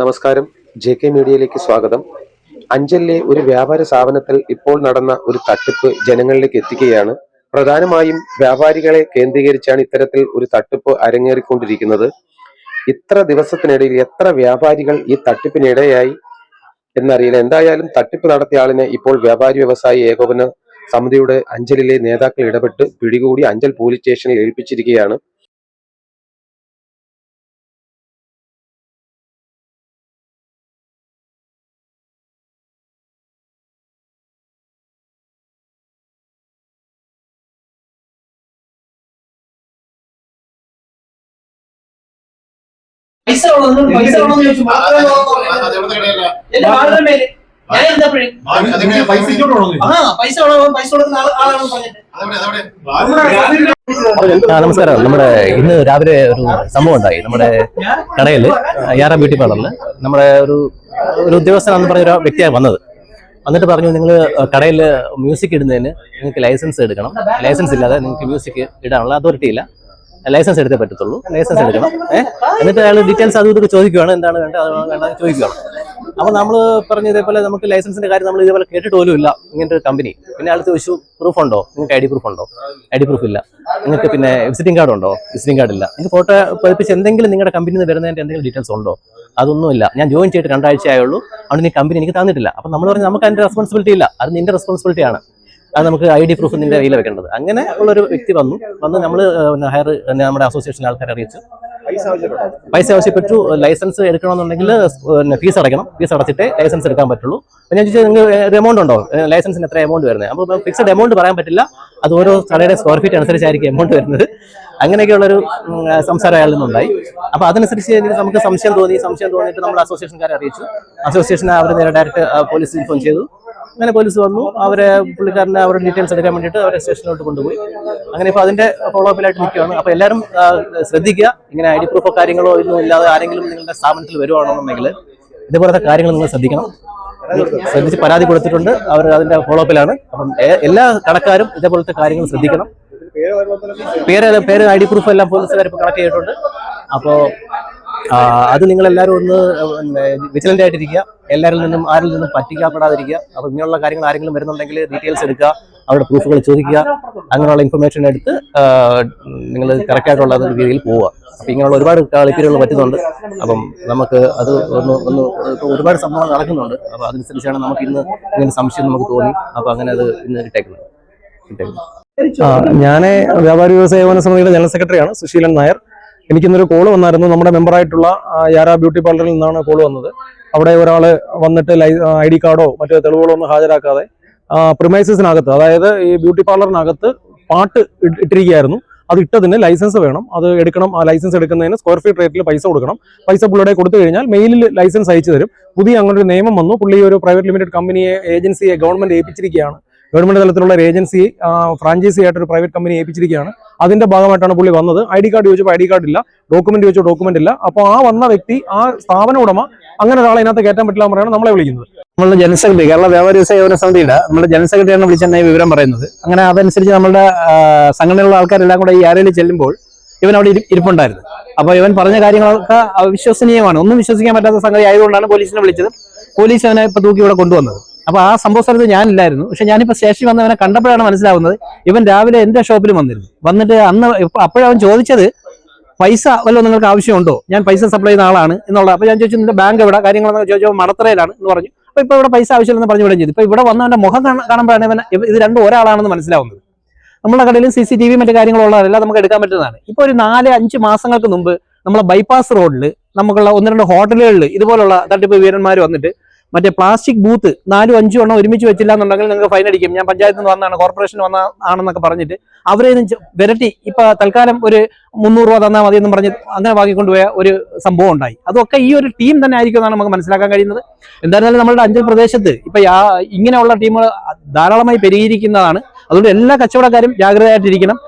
നമസ്കാരം. J K മീഡിയയിലേക്ക് സ്വാഗതം. അഞ്ചലിലെ ഒരു വ്യാപാര സ്ഥാപനത്തിൽ ഇപ്പോൾ നടന്ന ഒരു തട്ടിപ്പ് ജനങ്ങളിലേക്ക് എത്തിക്കുകയാണ്. പ്രധാനമായും വ്യാപാരികളെ കേന്ദ്രീകരിച്ചാണ് ഇത്തരത്തിൽ ഒരു തട്ടിപ്പ് അരങ്ങേറിക്കൊണ്ടിരിക്കുന്നത്. ഇത്ര ദിവസത്തിനിടയിൽ എത്ര വ്യാപാരികൾ ഈ തട്ടിപ്പിനിടയായി എന്നറിയില്ല. എന്തായാലും തട്ടിപ്പ് നടത്തിയ ആളിനെ ഇപ്പോൾ വ്യാപാരി വ്യവസായി ഏകോപന സമിതിയുടെ അഞ്ചലിലെ നേതാക്കൾ ഇടപെട്ട് പിടികൂടി അഞ്ചൽ പോലീസ് സ്റ്റേഷനിൽ ഏൽപ്പിച്ചിരിക്കുകയാണ്. പൈസ വേണമെന്ന് പൈസ ചോദിച്ചു? എന്റെ മേൽ ഞാൻ എന്താ പൈസ? ആ പൈസ പൈസ കൊടുക്കുന്ന ആളാണെന്ന് പറഞ്ഞിട്ട്? ആ നമസ്കാരം. നമ്മുടെ ഇന്ന് രാവിലെ ഒരു സംഭവം ഉണ്ടായി. നമ്മുടെ കടയിൽ യാറ ബ്യൂട്ടി പാർലറിൽ നമ്മുടെ ഒരു ഒരു ഉദ്യോഗസ്ഥനാണെന്ന് പറഞ്ഞ ഒരു വ്യക്തിയാണ് വന്നത്. വന്നിട്ട് പറഞ്ഞു നിങ്ങൾ കടയിൽ മ്യൂസിക് ഇടുന്നതിന് നിങ്ങൾക്ക് ലൈസൻസ് എടുക്കണം. ലൈസൻസ് ഇല്ലാതെ നിങ്ങൾക്ക് മ്യൂസിക് ഇടാനുള്ള അതോറിറ്റി ഇല്ല ലൈസൻസ് എടുത്തേ പറ്റത്തുള്ളൂ. ലൈസൻസ് എടുക്കണം. എന്നിട്ട് അയാൾ ഡീറ്റെയിൽസ് അതും ഇതൊക്കെ ചോദിക്കുകയാണ് എന്താണ് വേണ്ടത്? അത് വേണ്ടത് ചോദിക്കുകയാണ് അപ്പോൾ നമ്മൾ പറഞ്ഞു ഇതേപോലെ നമുക്ക് ലൈസൻസിന്റെ കാര്യം നമ്മൾ ഇതേപോലെ കേട്ടിട്ട് പോലും ഇല്ല. ഇങ്ങനത്തെ ഒരു കമ്പനി പിന്നെ ആൾ ചോദിച്ചു പ്രൂഫ് ഉണ്ടോ? നിങ്ങൾക്ക് ഐ ഡി പ്രൂഫ് ഉണ്ടോ? ഐ ഡി പ്രൂഫ് ഇല്ല. നിങ്ങൾക്ക് പിന്നെ വിസിറ്റിംഗ് കാർഡ് ഉണ്ടോ? വിസിറ്റിംഗ് കാർഡ് ഇല്ല. നിങ്ങൾക്ക് ഫോട്ടോ പതിപ്പിച്ച് എന്തെങ്കിലും നിങ്ങളുടെ കമ്പനിയിൽ നിന്ന് വരുന്നതിന്റെ എന്തെങ്കിലും ഡീറ്റെയിൽസ് ഉണ്ടോ? അതൊന്നുമില്ല ഞാൻ ജോയിൻ ചെയ്തിട്ട് രണ്ടാഴ്ച ആയുള്ളൂ അതുകൊണ്ട് നീ കമ്പനി എനിക്ക് തന്നിട്ടില്ല. അപ്പം നമ്മൾ പറഞ്ഞു നമുക്ക് അതിന്റെ റെസ്പോൺസിബിലിറ്റി ഇല്ല. അത് നിന്റെ റെസ്പോൺസിബിലിറ്റി ആണ്. അത് നമുക്ക് ഐ ഡി പ്രൂഫ് നിന്റെ കയ്യിൽ വെക്കേണ്ടത്. അങ്ങനെ ഉള്ളൊരു വ്യക്തി വന്നു. വന്ന് നമ്മൾ ഹയർ നമ്മുടെ അസോസിയേഷൻ ആൾക്കാരെ അറിയിച്ചു പൈസ ആവശ്യപ്പെട്ടു. ലൈസൻസ് എടുക്കണമെന്നുണ്ടെങ്കിൽ ഫീസ് അടയ്ക്കണം. ഫീസ് അടച്ചിട്ടേ ലൈസൻസ് എടുക്കാൻ പറ്റുള്ളൂ. ഞാൻ ചോദിച്ചത് നിങ്ങൾ ഒരു എമൗണ്ട് ഉണ്ടോ? ലൈസൻസിന് എത്ര എമൗണ്ട് വരുന്നത്? അപ്പോൾ ഫിക്സഡ് എമൗണ്ട് പറയാൻ പറ്റില്ല. അത് ഓരോ കടയുടെ സ്ക്വയർ ഫീറ്റ് അനുസരിച്ചായിരിക്കും എമൗണ്ട് വരുന്നത്. അങ്ങനെയൊക്കെയുള്ളൊരു സംസാരം അയാളിൽ നിന്നുണ്ടായി. അപ്പോൾ അതനുസരിച്ച് നമുക്ക് സംശയം തോന്നി. സംശയം തോന്നിയിട്ട് നമ്മൾ അസോസിയേഷൻകാരെ അറിയിച്ചു. അസോസിയേഷൻ അവർ നേരെ ഡയറക്റ്റ് പോലീസ് ഇൻഫോം ചെയ്തു. അങ്ങനെ പോലീസ് വന്നു. അവരെ പുള്ളിക്കാരനെ അവരുടെ ഡീറ്റെയിൽസ് എടുക്കാൻ വേണ്ടിയിട്ട് അവരെ സ്റ്റേഷനിലോട്ട് കൊണ്ടുപോയി. അങ്ങനെ ഇപ്പോൾ അതിന്റെ ഫോളോ അപ്പിലായിട്ട് നിൽക്കുകയാണ്. അപ്പോൾ എല്ലാവരും ശ്രദ്ധിക്കുക. ഇങ്ങനെ ഐ ഡി പ്രൂഫോ കാര്യങ്ങളോ ഒന്നും ഇല്ലാതെ ആരെങ്കിലും നിങ്ങളുടെ സ്ഥാപനത്തിൽ വരുവാണെന്നുണ്ടെങ്കിൽ ഇതുപോലത്തെ കാര്യങ്ങൾ നിങ്ങൾ ശ്രദ്ധിക്കണം. ശ്രദ്ധിച്ച് പരാതി കൊടുത്തിട്ടുണ്ട്. അവർ അതിന്റെ ഫോളോ അപ്പിലാണ് അപ്പം എല്ലാ കടക്കാരും ഇതേപോലത്തെ കാര്യങ്ങൾ ശ്രദ്ധിക്കണം. പേര് പേര് ഐ ഡി പ്രൂഫ് എല്ലാം പോലീസുകാർ ഇപ്പോൾ കളക്ട് ചെയ്തിട്ടുണ്ട്. അപ്പോൾ അത് നിങ്ങൾ എല്ലാവരും ഒന്ന് വിജിലന്റ് ആയിട്ടിരിക്കുക. എല്ലാവരിൽ നിന്നും ആരിൽ നിന്നും പറ്റിക്കപ്പെടാതിരിക്കുക. അപ്പോൾ ഇങ്ങനെയുള്ള കാര്യങ്ങൾ ആരെങ്കിലും വരുന്നുണ്ടെങ്കിൽ ഡീറ്റെയിൽസ് എടുക്കുക. അവരുടെ പ്രൂഫുകൾ ചോദിക്കുക. അങ്ങനെയുള്ള ഇൻഫർമേഷൻ എടുത്ത് നിങ്ങൾ കറക്റ്റ് ആയിട്ടുള്ള രീതിയിൽ പോവുക. അപ്പോൾ ഇങ്ങനെയുള്ള ഒരുപാട് കളിപ്പീരുകൾ പറ്റുന്നുണ്ട്. അപ്പം നമുക്ക് അത് ഒന്ന് ഒന്ന് ഒരുപാട് സംഭവങ്ങൾ നടക്കുന്നുണ്ട്. അപ്പോൾ അതനുസരിച്ചാണ് നമുക്ക് ഇന്ന് ഇങ്ങനെ സംശയം നമുക്ക് തോന്നി. അപ്പോൾ അങ്ങനെ അത് ഇന്ന് കിട്ടേക്കുന്നത് ഞാൻ വ്യാപാരി വ്യവസായ സമിതിയുടെ ജനറൽ സെക്രട്ടറിയാണ് സുശീലൻ നായർ. എനിക്കിന്നൊരു കോൾ വന്നായിരുന്നു. നമ്മുടെ മെമ്പറായിട്ടുള്ള യാര ബ്യൂട്ടി പാർലറിൽ നിന്നാണ് കോൾ വന്നത്. അവിടെ ഒരാൾ വന്നിട്ട് ഐ ഡി കാർഡോ മറ്റു തെളിവുകളോ ഒന്നും ഹാജരാക്കാതെ പ്രിമൈസസിനകത്ത് അതായത് ഈ ബ്യൂട്ടി പാർലറിനകത്ത് പാട്ട് ഇട്ട് ഇട്ടിരിക്കുകയായിരുന്നു. അത് ഇട്ടതിന് ലൈസൻസ് വേണം. അത് എടുക്കണം. ആ ലൈസൻസ് എടുക്കുന്നതിന് സ്ക്വയർ ഫീറ്റ് റേറ്റിൽ പൈസ കൊടുക്കണം. പൈസ പുള്ളിയുടെ കൊടുത്തു കഴിഞ്ഞാൽ മെയിലിൽ ലൈസൻസ് അയച്ചു തരും. പുതിയ അങ്ങനെ ഒരു നിയമം വന്നു. പുള്ളി ഒരു പ്രൈവറ്റ് ലിമിറ്റഡ് കമ്പനിയെ ഏജൻസിയെ ഗവൺമെന്റ് ഏൽപ്പിച്ചിരിക്കുകയാണ്. ഗവൺമെന്റ് തലത്തിലുള്ള ഒരു ഏജൻസി ഫ്രാഞ്ചൈസി ആയിട്ട് ഒരു പ്രൈവറ്റ് കമ്പനി ഏൽപ്പിച്ചിരിക്കുകയാണ്. അതിന്റെ ഭാഗമായിട്ടാണ് പുള്ളി വന്നത്. ഐ ഡി കാർഡ് ചോദിച്ചപ്പോൾ ഐ ഡി കാർഡ് ഇല്ല. ഡോക്യുമെന്റ് ചോദിച്ചോ ഡോക്യുമെന്റ് ഇല്ല. അപ്പോൾ ആ വന്ന വ്യക്തി ആ സ്ഥാപന ഉടമ അങ്ങനെ ഒരാളെ ഇതിനകത്ത് കയറ്റാൻ പറ്റില്ല പറയാണ് നമ്മളെ വിളിക്കുന്നത്. നമ്മളുടെ ജനറൽ സെക്രട്ടറി കേരള വ്യാപാരി സേവന സമിതിയുടെ നമ്മുടെ ജനറൽ സെക്രട്ടറിയാണ് വിളിച്ചെന്നെ വിവരം പറയുന്നത്. അങ്ങനെ അതനുസരിച്ച് നമ്മുടെ സംഘടനയുള്ള ആൾക്കാരെല്ലാം കൂടെ ഈ ആരയിൽ ചെല്ലുമ്പോൾ ഇവൻ അവിടെ ഇരിപ്പുണ്ടായിരുന്നു. അപ്പോൾ ഇവൻ പറഞ്ഞ കാര്യങ്ങളൊക്കെ അവിശ്വസനീയമാണ്. ഒന്നും വിശ്വസിക്കാൻ പറ്റാത്ത സംഗതി ആയതുകൊണ്ടാണ് പോലീസിനെ വിളിച്ചത് പോലീസ് അവനെ ഇപ്പൊ തൂക്കി ഇവിടെ കൊണ്ടുവന്നത്. അപ്പൊ ആ സംഭവ സ്ഥലത്ത് ഞാനില്ലായിരുന്നു. പക്ഷെ ഞാനിപ്പോ സ്റ്റേഷനിൽ വന്നവനെ കണ്ടപ്പോഴാണ് മനസ്സിലാവുന്നത് ഇവൻ രാവിലെ എന്റെ ഷോപ്പിൽ വന്നിരുന്നു. വന്നിട്ട് അന്ന് അപ്പോഴവൻ ചോദിച്ചത് പൈസ വല്ലതും നിങ്ങൾക്ക് ആവശ്യമുണ്ടോ? ഞാൻ പൈസ സപ്ലൈ ചെയ്യുന്ന ആളാണ് എന്നുള്ളത് അപ്പൊ ഞാൻ ചോദിച്ചു നിന്റെ ബാങ്ക് എവിടെ? കാര്യങ്ങളൊക്കെ ചോദിച്ചപ്പോൾ മടത്തറയിലാണ് എന്ന് പറഞ്ഞു. അപ്പൊ ഇപ്പൊ ഇവിടെ പൈസ ആവശ്യമില്ലെന്ന് പറഞ്ഞു വിടുകയും ചെയ്തു. ഇപ്പൊ ഇവിടെ വന്ന അവന്റെ മുഖം കാണ- കാണുമ്പോഴാണ് ഇവൻ ഇത് രണ്ടും ഒരാളാണെന്ന് മനസ്സിലാവുന്നത്. നമ്മുടെ കടയിലും സി സി ടി വി മറ്റു കാര്യങ്ങളുള്ളതെല്ലാം നമുക്ക് എടുക്കാൻ പറ്റുന്നതാണ്. ഇപ്പൊ ഒരു നാല് അഞ്ച് മാസങ്ങൾക്ക് മുമ്പ് നമ്മളെ ബൈപ്പാസ് റോഡിൽ നമുക്കുള്ള ഒന്ന് രണ്ട് ഹോട്ടലുകളിൽ ഇതുപോലുള്ള തട്ടിപ്പ് വീരന്മാർ വന്നിട്ട് മറ്റേ പ്ലാസ്റ്റിക് ബൂത്ത് നാലും അഞ്ചും എണ്ണം ഒരുമിച്ച് വെച്ചില്ല എന്നുണ്ടെങ്കിൽ നിങ്ങൾക്ക് ഫൈൻ അടിക്കും. ഞാൻ പഞ്ചായത്തിൽ നിന്ന് വന്നാണ് കോർപ്പറേഷൻ വന്ന ആണെന്നൊക്കെ പറഞ്ഞിട്ട് അവരെ വിരട്ടി. ഇപ്പൊ തൽക്കാലം ഒരു മുന്നൂറ് രൂപ തന്നാൽ മതി എന്ന് പറഞ്ഞ് അങ്ങനെ വാങ്ങിക്കൊണ്ടുപോയ ഒരു സംഭവം ഉണ്ടായി. അതൊക്കെ ഈ ഒരു ടീം തന്നെ ആയിരിക്കും എന്നാണ് നമുക്ക് മനസ്സിലാക്കാൻ കഴിയുന്നത്. എന്തായിരുന്നാലും നമ്മുടെ അഞ്ചൽ പ്രദേശത്ത് ഇപ്പൊ ഇങ്ങനെയുള്ള ടീമുകൾ ധാരാളമായി പെരുകിയിരിക്കുന്നതാണ്. അതുകൊണ്ട് എല്ലാ കച്ചവടക്കാരും ജാഗ്രതയായിട്ടിരിക്കണം.